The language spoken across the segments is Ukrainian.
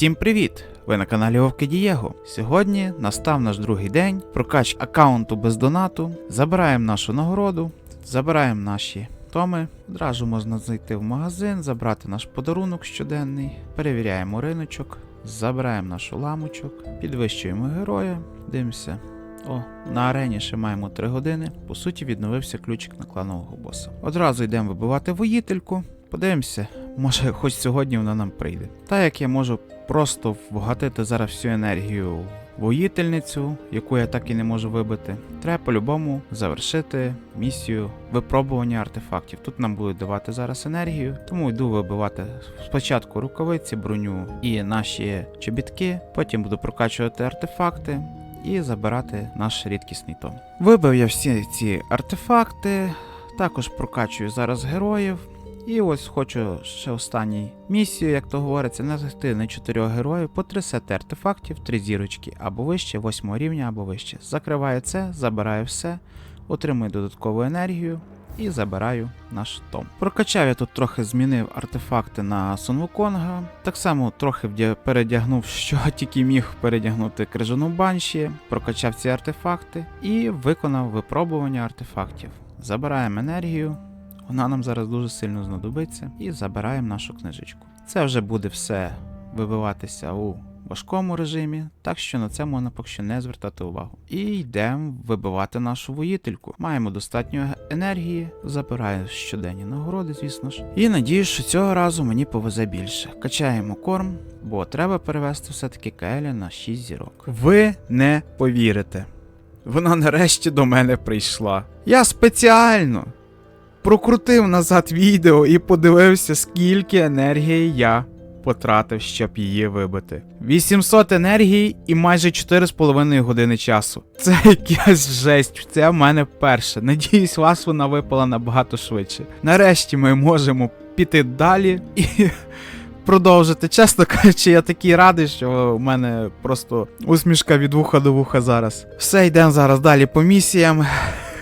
Всім привіт! Ви на каналі Вовки Дієго. Сьогодні настав наш другий день. Прокач аккаунту без донату. Забираємо нашу нагороду, забираємо наші томи. Одразу можна зайти в магазин, забрати наш подарунок щоденний, перевіряємо риночок, забираємо нашу ламочок, підвищуємо героя, дивимося. О, на арені ще маємо 3 години. По суті, відновився ключик на кланового боса. Одразу йдемо вибивати воїтельку. Подивимося, може, хоч сьогодні вона нам прийде. Та як я можу просто вгатити зараз всю енергію воїтельницю, яку я так і не можу вибити, треба по-любому завершити місію випробування артефактів. Тут нам будуть давати зараз енергію, тому йду вибивати спочатку рукавиці, броню і наші чобітки, потім буду прокачувати артефакти. І забирати наш рідкісний том. Вибив я всі ці артефакти, також прокачую зараз героїв. І ось хочу ще останній місію, як то говориться, знайти на 4 героїв по 3 сети артефактів, 3 зірочки або вище, 8 рівня або вище. Закриваю це, забираю все, отримую додаткову енергію і забираю наш том. Прокачав я тут трохи змінив артефакти на Сонвуконга. Так само трохи передягнув, що тільки міг передягнути крижану банші, прокачав ці артефакти і виконав випробування артефактів. Забираємо енергію. Вона нам зараз дуже сильно знадобиться. І забираємо нашу книжечку. Це вже буде все вибиватися у важкому режимі, так що на це можна поки що не звертати увагу. І йдемо вибивати нашу воїтельку. Маємо достатньо енергії, забираю щоденні нагороди, звісно ж. І надіюсь, що цього разу мені повезе більше. Качаємо корм, бо треба перевести все-таки Келя на 6 зірок. Ви не повірите. Вона нарешті до мене прийшла. Я спеціально прокрутив назад відео і подивився, скільки енергії я потратив, щоб її вибити. 800 енергії і майже 4,5 години часу. Це якась жесть. Це в мене вперше. Надіюсь, вас вона випала набагато швидше. Нарешті ми можемо піти далі і. Продовжити. Чесно кажучи, я такий радий, що в мене просто усмішка від вуха до вуха зараз. Все, йдемо зараз далі по місіям.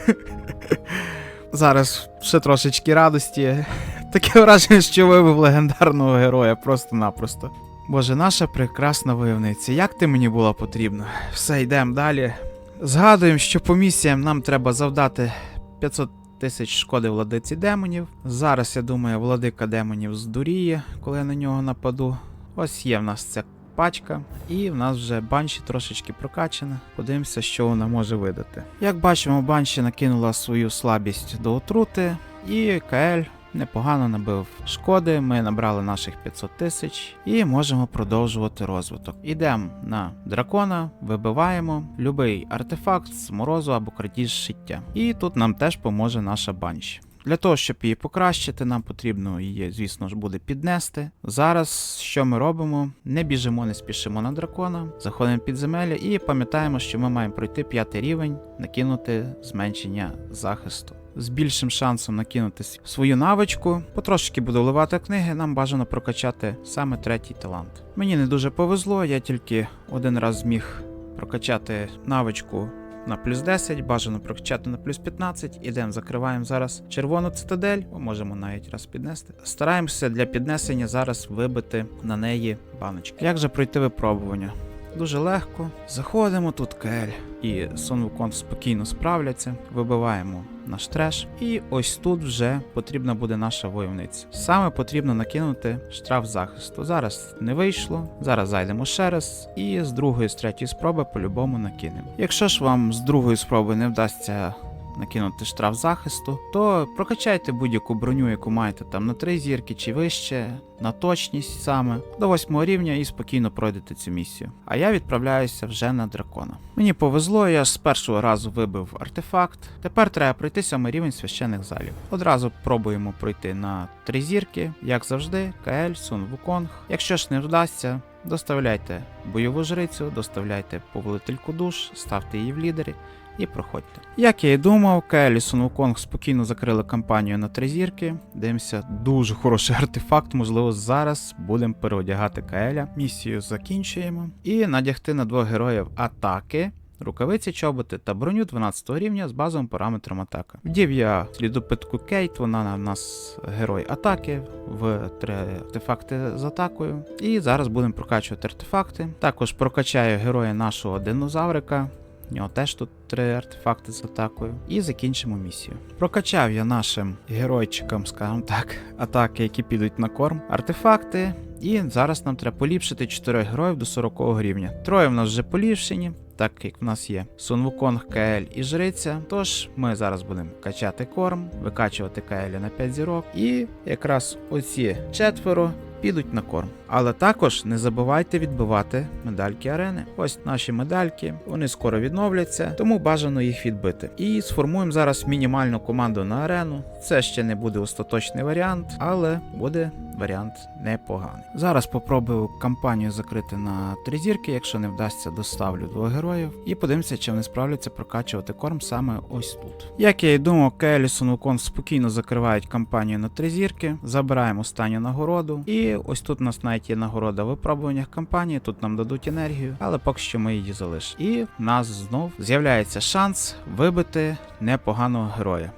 Зараз ще трошечки радості. Таке враження, що вивив легендарного героя просто-напросто. Боже, наша прекрасна войовниця, як ти мені була потрібна? Все, йдемо далі. Згадуємо, що по місіям нам треба завдати 500 тисяч шкоди владиці демонів. Зараз, я думаю, владика демонів здуріє, коли я на нього нападу. Ось є в нас ця пачка, і в нас вже банші трошечки прокачана. Подивимося, що вона може видати. Як бачимо, банші накинула свою слабість до отрути, і КЛ непогано набив шкоди. Ми набрали наших 500 тисяч і можемо продовжувати розвиток. Ідемо на дракона, вибиваємо любий артефакт з морозу або крадіж шиття. І тут нам теж поможе наша банші. Для того, щоб її покращити, нам потрібно її, звісно ж, буде піднести. Зараз що ми робимо? Не біжимо, не спішимо на дракона, заходимо в підземелля і пам'ятаємо, що ми маємо пройти п'ятий рівень, накинути зменшення захисту. З більшим шансом накинути свою навичку. Потрошки буду вливати книги, нам бажано прокачати саме третій талант. Мені не дуже повезло, я тільки один раз зміг прокачати навичку на плюс 10, бажано прокачати на плюс 15. Ідемо, закриваємо зараз червону цитадель, можемо навіть раз піднести. Стараємося для піднесення зараз вибити на неї баночки. Як же пройти випробування? Дуже легко. Заходимо тут кель, і Сон Вукон спокійно справляться. Вибиваємо наш треш. І ось тут вже потрібна буде наша войовниця. Саме потрібно накинути штраф захисту. Зараз не вийшло. Зараз зайдемо ще раз. І з другої, з третьої спроби по-любому накинемо. Якщо ж вам з другої спроби не вдасться накинути штраф захисту, то прокачайте будь-яку броню, яку маєте там на 3 зірки чи вище, на точність саме, до 8 рівня і спокійно пройдете цю місію. А я відправляюся вже на дракона. Мені повезло, я з першого разу вибив артефакт. Тепер треба пройти сьомий рівень священих залів. Одразу пробуємо пройти на 3 зірки, як завжди, КЛ, Сун Вуконг. Якщо ж не вдасться, доставляйте бойову жрицю, доставляйте повелительку душ, ставте її в лідері і проходьте. Як я і думав, Каель і Sun спокійно закрили кампанію на три зірки. Дивимося, дуже хороший артефакт. Можливо, зараз будемо переодягати Каеля. Місію закінчуємо. І надягти на двох героїв атаки. рукавиці чоботи та броню 12 рівня з базовим параметром атака. Вдів я слідопитку Кейт, вона у нас герой атаки в три артефакти з атакою. І зараз будемо прокачувати артефакти. Також прокачаю героя нашого динозаврика. У нього теж тут три артефакти з атакою. І закінчимо місію. Прокачав я нашим геройчикам, скажімо так, атаки, які підуть на корм, артефакти. І зараз нам треба поліпшити 4 героїв до 40 рівня. Троє в нас вже поліпшені. Так як в нас є Сун Вуконг, КЛ і Жриця. Тож ми зараз будемо качати корм, викачувати КЛ на 5 зірок. І якраз оці четверо підуть на корм. Але також не забувайте відбивати медальки арени. Ось наші медальки, вони скоро відновляться, тому бажано їх відбити. І сформуємо зараз мінімальну команду на арену. Це ще не буде остаточний варіант, але буде варіант непоганий. Зараз попробую кампанію закрити на три зірки. Якщо не вдасться, доставлю двох героїв. І подивимося, чи вони справляться прокачувати корм саме ось тут. Як я і думав, Келісон Вукон спокійно закривають кампанію на три зірки. Забираємо останню нагороду. І ось тут у нас навіть є нагорода в випробуваннях кампанії. Тут нам дадуть енергію, але поки що ми її залишимо. І в нас знов з'являється шанс вибити непоганого героя.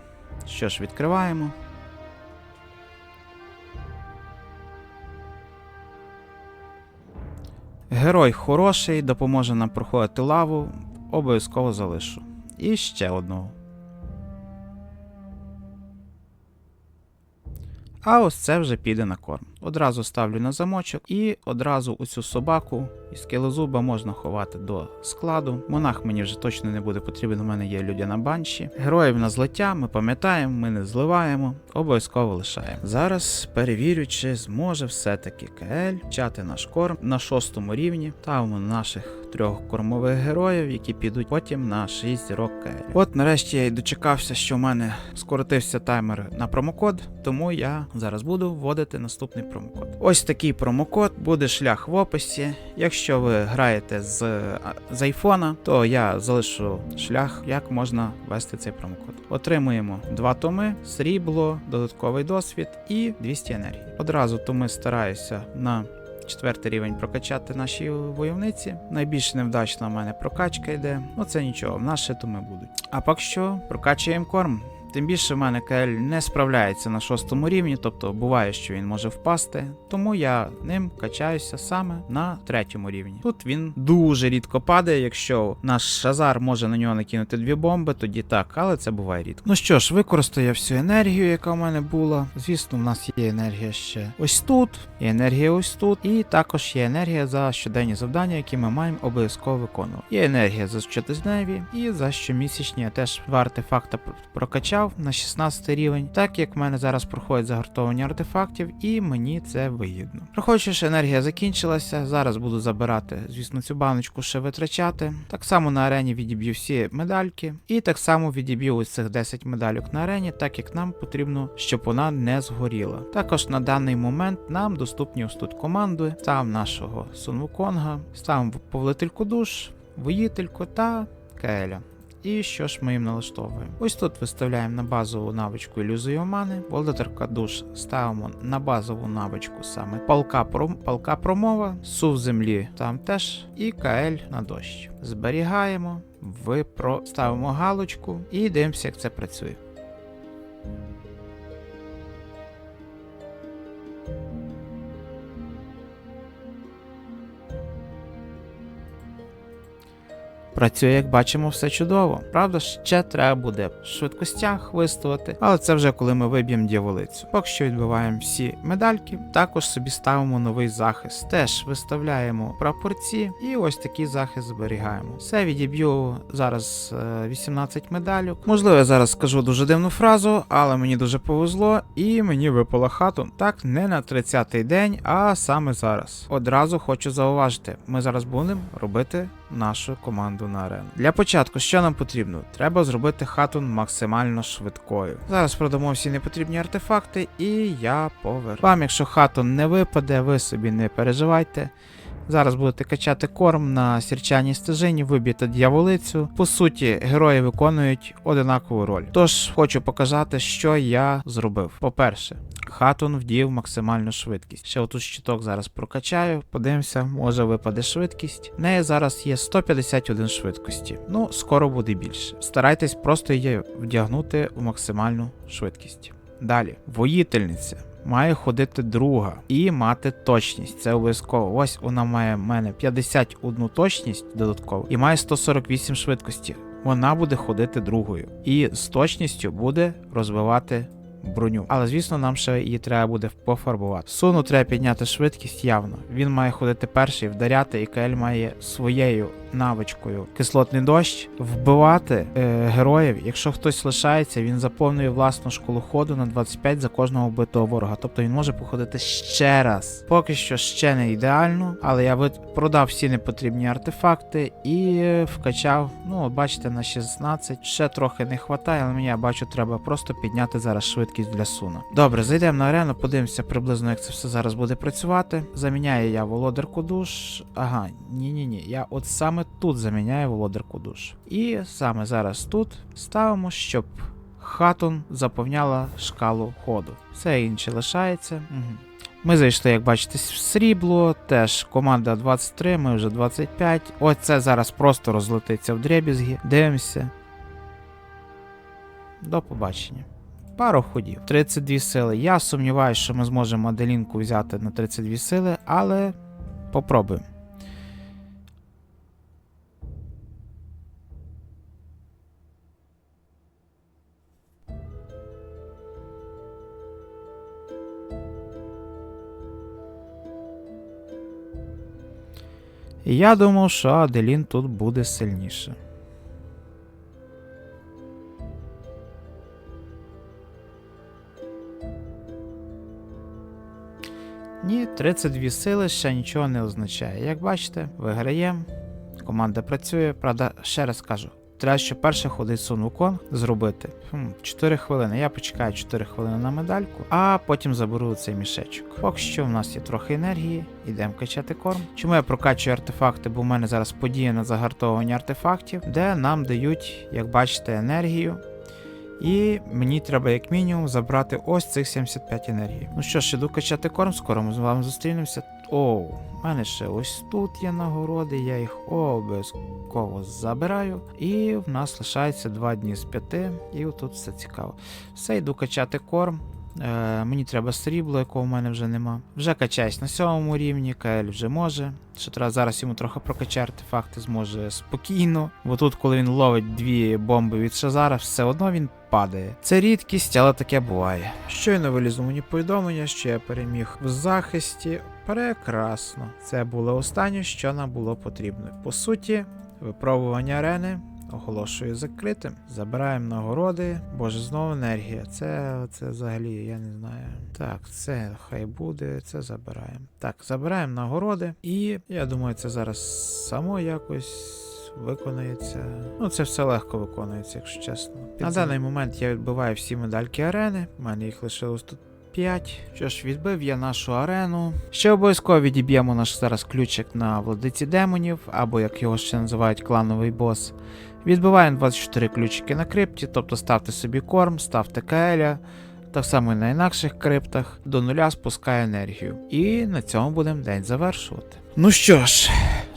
Що ж, відкриваємо. Герой хороший, допоможе нам проходити лаву, обов'язково залишу. І ще одного. А ось це вже піде на корм. Одразу ставлю на замочок і одразу оцю собаку із скелезуба можна ховати до складу. Монах мені вже точно не буде потрібен, у мене є людяна банші. Героїв на злиття ми пам'ятаємо, ми не зливаємо, обов'язково лишаємо. Зараз перевірю, чи зможе все-таки КЛ вчати наш корм на шостому рівні. Ставимо наших трьох кормових героїв, які підуть потім на 6 зірок КЛ. От нарешті я й дочекався, що в мене скоротився таймер на промокод, тому я зараз буду вводити наступний промокод. Ось такий промокод буде шлях в описі. Якщо ви граєте з, з айфона, то я залишу шлях, як можна ввести цей промокод. Отримуємо два томи, срібло, додатковий досвід і 200 енергії. Одразу томи стараюся на четвертий рівень прокачати наші войовниці. Найбільш невдачна в мене прокачка йде. Ну це нічого, в нас ще томи будуть. А поки що прокачуємо корм. Тим більше в мене КЛ не справляється на шостому рівні, тобто буває, що він може впасти, тому я ним качаюся саме на третьому рівні. Тут він дуже рідко падає. Якщо наш шазар може на нього накинути дві бомби, тоді так, але це буває рідко. Ну що ж, використаю я всю енергію, яка в мене була. Звісно, в нас є енергія ще ось тут, і енергія ось тут, і також є енергія за щоденні завдання, які ми маємо обов'язково виконувати. Є енергія за щотижневі і за щомісячні я теж два артефакта пр- прокачав на 16 рівень, так як в мене зараз проходять загартовування артефактів, і мені це вигідно. Проходячи, що енергія закінчилася, зараз буду забирати, звісно, цю баночку ще витрачати. Так само на арені відіб'ю всі медальки, і так само відіб'ю ось цих 10 медальок на арені, так як нам потрібно, щоб вона не згоріла. Також на даний момент нам доступні ось тут команди. Ставимо нашого Сунвуконга, ставимо повелительку душ, воїтельку та Кееля. І що ж ми їм налаштовуємо? Ось тут виставляємо на базову навичку ілюзію омани, володарка душ ставимо на базову навичку саме палка, пром... палка промова, сув землі там теж, і КЛ на дощ. Зберігаємо, випро... ставимо галочку і дивимося, як це працює. Працює, як бачимо, все чудово. Правда, ще треба буде в швидкостях виставити, але це вже коли ми виб'ємо дьяволицю. Поки що відбиваємо всі медальки, також собі ставимо новий захист. Теж виставляємо прапорці і ось такий захист зберігаємо. Все відіб'ю зараз е, 18 медалюк. Можливо, я зараз скажу дуже дивну фразу, але мені дуже повезло, і мені випала хату. Так, не на 30-й день, а саме зараз. Одразу хочу зауважити, ми зараз будемо робити нашу команду на арену. Для початку, що нам потрібно? Треба зробити хату максимально швидкою. Зараз продамо всі непотрібні артефакти, і я повер. Вам, якщо хату не випаде, ви собі не переживайте. Зараз будете качати корм на сірчаній стежині, виб'єте дьяволицю. По суті, герої виконують одинакову роль. Тож хочу показати, що я зробив. По-перше, Хатун вдіяв максимальну швидкість. Ще отут щиток зараз прокачаю, подивимося, може випаде швидкість. В неї зараз є 151 швидкості. Ну, скоро буде більше. Старайтесь просто її вдягнути в максимальну швидкість. Далі, воїтельниця. Має ходити друга і мати точність. Це обов'язково. Ось вона має в мене 51 точність додатково і має 148 швидкості. Вона буде ходити другою. І з точністю буде розвивати броню. Але звісно, нам ще її треба буде пофарбувати. Суну треба підняти швидкість явно. Він має ходити перший, вдаряти, і КЛ має своєю навичкою кислотний дощ вбивати е, героїв. Якщо хтось лишається, він заповнює власну школу ходу на 25 за кожного вбитого ворога. Тобто він може походити ще раз. Поки що ще не ідеально, але я продав всі непотрібні артефакти і е, вкачав. Ну, бачите, на 16. Ще трохи не вистачає, але мені я бачу, треба просто підняти зараз швидкість для суна. Добре, зайдемо на арену, подивимося приблизно, як це все зараз буде працювати. Заміняю я володарку душ. Ага, ні-ні ні. Я от саме тут заміняю володарку душ. І саме зараз тут ставимо, щоб хатун заповняла шкалу ходу. Все інше лишається. Угу. Ми зайшли, як бачите, в срібло, теж команда 23, ми вже 25. Оце зараз просто розлетиться в дребізги. Дивимося. До побачення. Пару ходів. 32 сили. Я сумніваюся, що ми зможемо Аделінку взяти на 32 сили, але попробуємо. Я думав, що Аделін тут буде сильніше. Ні, 32 сили ще нічого не означає. Як бачите, виграємо. Команда працює. Правда, ще раз кажу. Треба ще перше ходить Сун Вуконг зробити. Хм, 4 хвилини. Я почекаю 4 хвилини на медальку, а потім заберу цей мішечок. Поки що в нас є трохи енергії, ідемо качати корм. Чому я прокачую артефакти? Бо в мене зараз подія на загартовування артефактів, де нам дають, як бачите, енергію. І мені треба як мінімум забрати ось цих 75 енергії. Ну що ж, іду качати корм, скоро ми з вами зустрінемося. Оу, в мене ще ось тут є нагороди, я їх обов'язково забираю. І в нас лишається 2 дні з 5, і отут все цікаво. Все, йду качати корм. Е, мені треба срібло, якого в мене вже нема. Вже качаюсь на сьомому рівні, КЛ вже може. Що треба зараз йому трохи прокачати артефакти, зможе спокійно. Бо тут, коли він ловить дві бомби від Шазара, все одно він падає. Це рідкість, але таке буває. Щойно вилізло мені повідомлення, що я переміг в захисті. Прекрасно. Це було останнє, що нам було потрібно. По суті, випробування арени оголошую закритим. Забираємо нагороди. Боже, знову енергія. Це, це взагалі, я не знаю. Так, це хай буде, це забираємо. Так, забираємо нагороди. І я думаю, це зараз само якось. Виконується. Ну, це все легко виконується, якщо чесно. На даний момент я відбиваю всі медальки арени. У мене їх лишилось тут 5. Що ж, відбив я нашу арену. Ще обов'язково відіб'ємо наш зараз ключик на владиці демонів, або як його ще називають клановий бос. Відбиваємо 24 ключики на крипті, тобто ставте собі корм, ставте каеля, так само і на інакших криптах, до нуля спускає енергію. І на цьому будемо день завершувати. Ну що ж,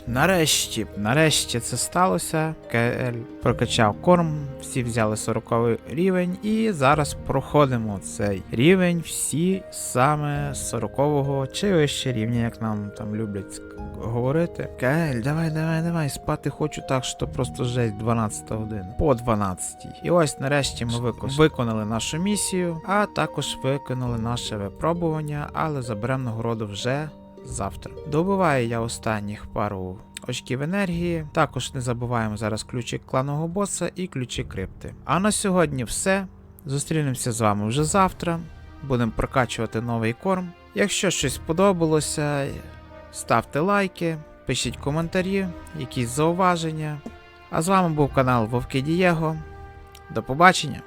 нарешті, нарешті це сталося. КЛ прокачав корм, всі взяли 40 рівень, і зараз проходимо цей рівень всі саме 40-го чи вище рівня, як нам там люблять говорити. КЛ, давай, давай, давай, спати хочу так, що просто жесть 12 година. По 12. І ось нарешті ми виконали нашу місію, а також виконали наше випробування, але заберемо нагороду вже завтра. Добиваю я останніх пару очків енергії. Також не забуваємо зараз ключик кланового боса і ключі крипти. А на сьогодні все. Зустрінемося з вами вже завтра. Будемо прокачувати новий корм. Якщо щось сподобалося, ставте лайки, пишіть коментарі, якісь зауваження. А з вами був канал Вовки Дієго. До побачення!